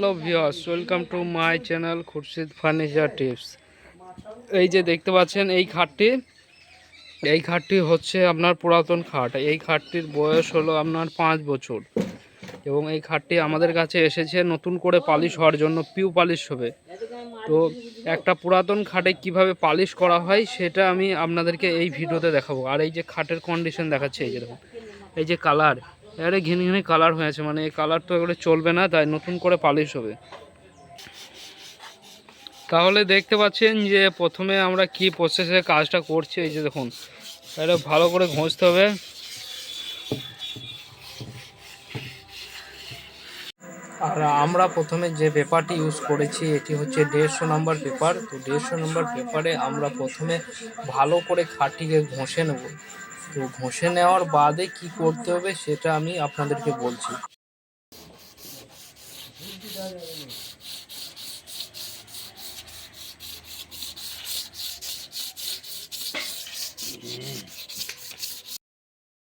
Hello viewers welcome to my channel Khurshid furniture tips. এই যে দেখতে পাচ্ছেন, এই খাটটি এই খাটটি হচ্ছে আপনার পুরাতন খাট। এই খাটটির বয়স হলো আপনার পাঁচ বছর এবং এই খাটটি আমাদের কাছে এসেছে নতুন করে পালিশ হওয়ার জন্য পিউ পালিশ হবে। তো একটা পুরাতন খাটে কীভাবে পালিশ করা হয় সেটা আমি আপনাদেরকে এই ভিডিওতে দেখাবো। আর এই যে খাটের কন্ডিশন দেখাচ্ছে, এই যে দেখুন, এই যে কালার এবারে ঘিনে ঘিনে কালার হয়েছে মানে এই কালার তো এবারে চলবে না, তাই নতুন করে পালিশ হবে। তাহলে দেখতে পাচ্ছেন যে প্রথমে আমরা কি প্রসেসে কাজটা করছি, এই যে দেখুন, এটা ভালো করে ঘষতে হবে। আর আমরা প্রথমে যে পেপারটি ইউজ করেছি, এটি হচ্ছে দেড়শো নম্বর পেপার। তো দেড়শো নম্বর পেপারে আমরা প্রথমে ভালো করে খাটিকে ঘষে নেব। তো ঘষে নেওয়ার বাদে কি করতে হবে সেটা আমি আপনাদেরকে বলছি।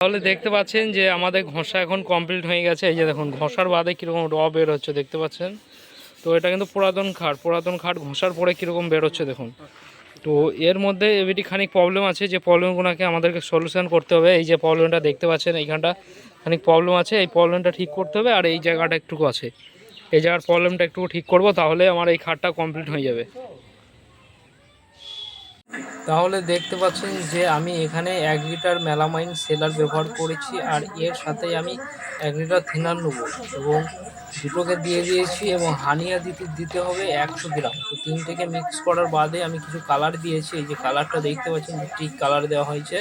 তাহলে দেখতে পাচ্ছেন যে আমাদের ঘষা এখন কমপ্লিট হয়ে গেছে। এই যে দেখুন, ঘষার বাদে কীরকম র বের হচ্ছে দেখতে পাচ্ছেন? তো এটা কিন্তু পুরাতন খাট। পুরাতন খাট ঘষার পরে কীরকম বের হচ্ছে দেখুন। তো এর মধ্যে এবিটি খানিক প্রবলেম আছে যে প্রবলেমগুলোকে আমাদেরকে সলিউশন করতে হবে। এই যে প্রবলেমটা দেখতে পাচ্ছেন, এইখানটা খানিক প্রবলেম আছে। এই প্রবলেমটা ঠিক করতে হবে আর এই জায়গাটা একটুকু আছে। এই জায়গার প্রবলেমটা একটু ঠিক করব, তাহলে আমার এই খাটটা কমপ্লিট হয়ে যাবে। তাহলে দেখতে পাচ্ছেন যে আমি এখানে এক লিটার মেলামাইন সেলার ব্যবহার করেছি আর এর সাথে আমি এক লিটার থিনার নেব এবং দুটোকে দিয়ে দিয়েছি এবং হানিয়া দিতে দিতে হবে একশো গ্রাম। তো তিনটেকে মিক্স করার বাদে আমি কিছু কালার দিয়েছি। এই যে কালারটা দেখতে পাচ্ছেন ঠিক কালার দেওয়া হয়েছে।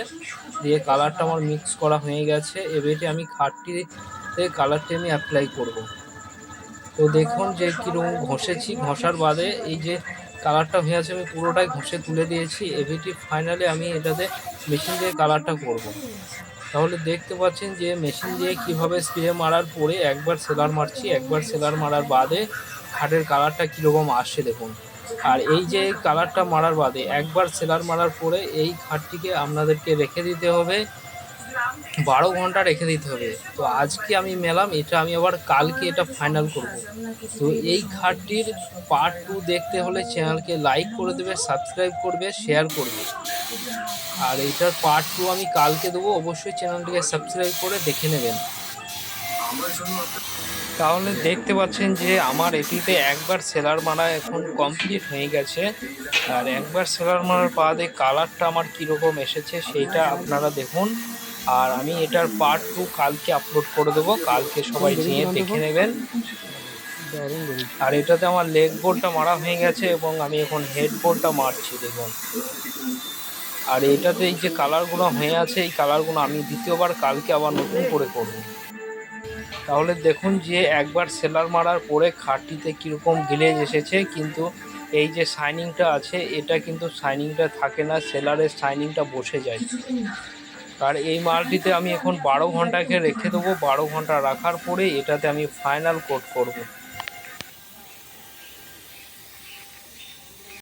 দিয়ে কালারটা আমার মিক্স করা হয়ে গেছে। এবারে আমি খাটটিতে কালারটি আমি অ্যাপ্লাই করব। তো দেখুন যে কীরকম ঘষেছি। ঘষার বাদে এই যে কালারটা হয়ে আছে, আমি পুরোটাই ঘষে তুলে দিয়েছি। এভিটি ফাইনালি আমি এটাতে মেশিন দিয়ে কালারটা করব। তাহলে দেখতে পাচ্ছেন যে মেশিন দিয়ে কীভাবে স্প্রে মারার পরে একবার সেলার মারছি, একবার সেলার মারার বাদে খাটের কালারটা কীরকম আসছে দেখুন। আর এই যে কালারটা মারার বাদে একবার সেলার মারার পরে এই খাটটিকে আপনাদেরকে রেখে দিতে হবে। বারো ঘণ্টা রেখে দিতে হবে। তো আজকে আমি মেলাম, এটা আমি আবার কালকে এটা ফাইনাল করব। তো এই খাটটির পার্ট টু দেখতে হলে চ্যানেলকে লাইক করে দেবে সাবস্ক্রাইব করবে শেয়ার করবে। আর এটার পার্ট টু আমি কালকে দেবো, অবশ্যই চ্যানেলটিকে সাবস্ক্রাইব করে দেখে নেবেন। তাহলে দেখতে পাচ্ছেন যে আমার এটিতে একবার সেলার মারা এখন কমপ্লিট হয়ে গেছে। আর একবার সেলার মারার বাদে কালারটা আমার কীরকম এসেছে, সেইটা আপনারা দেখুন। আর আমি এটার পার্ট টু কালকে আপলোড করে দেবো। কালকে সবাই নিয়ে দেখে নেবেন। আর এটাতে আমার লেগ বোর্ডটা মারা হয়ে গেছে এবং আমি এখন হেড বোর্ডটা মারছি, দেখুন। আর এটাতে এই যে কালারগুলো হয়ে আছে, এই কালারগুলো আমি দ্বিতীয়বার কালকে আবার নতুন করে করব। তাহলে দেখুন যে একবার সেলার মারার পরে খাটটিতে কীরকম গ্লেজ এসেছে, কিন্তু এই যে শাইনিংটা আছে, এটা কিন্তু শাইনিংটা থাকে না, সেলারের শাইনিংটা বসে যায়। আর এই মালটিতে আমি এখন বারো ঘন্টাকে রেখে দেবো। বারো ঘণ্টা রাখার পরে এটাতে আমি ফাইনাল কোট করব।